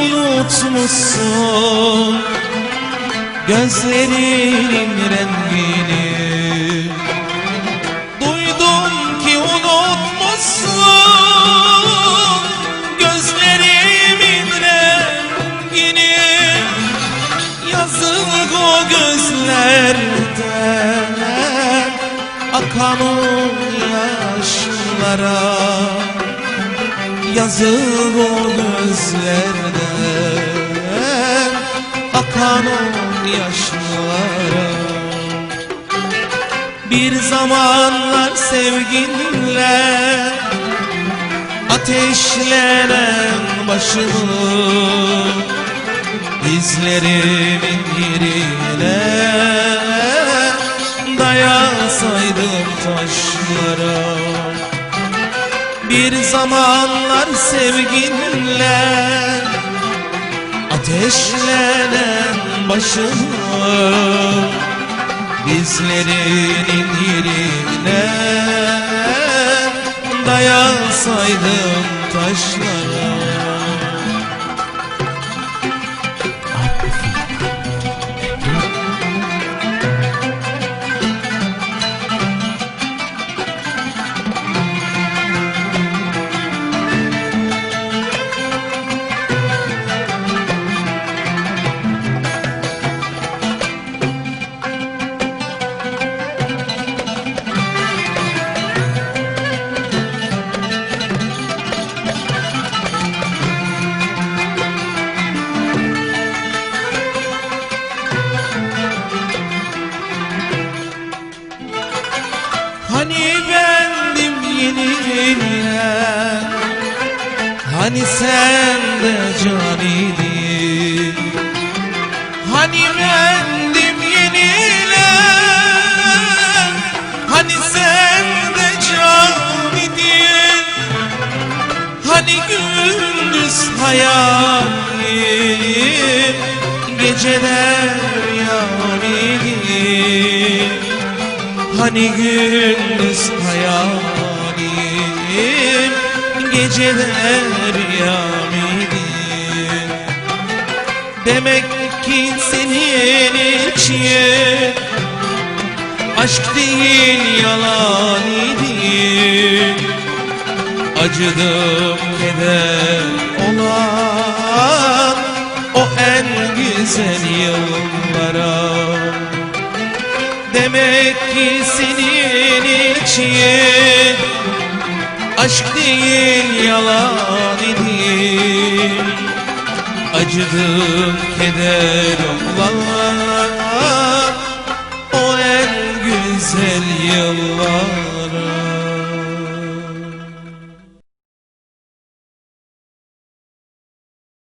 unutmuşsun. Gözlerinin rengini Duydum ki unutmuşsun. Gözlerimin rengini Yazık o gözlerden Akan o yaşlara. Yazık o gözlerden Akan o yaşlara. Bir zamanlar sevginle Ateşlenen başımı Dizlerimin yerine Dayasaydım taşlara. Bir zamanlar sevginle Ateşlenen başımı Dizlerinin yerine Dayasaydım taşlara Hani sen de can idin Hani bendim yenine Hani sen de can idin Hani gündüz hayalim Geceler yarim? Hani gündüz Geceler yamidim Demek ki senin için Aşk değil yalan idi. Acıdım keder olan O en güzel yıllara. Demek ki senin için Aşk değil yalan idi Acıdım keder olan O en güzel yıllar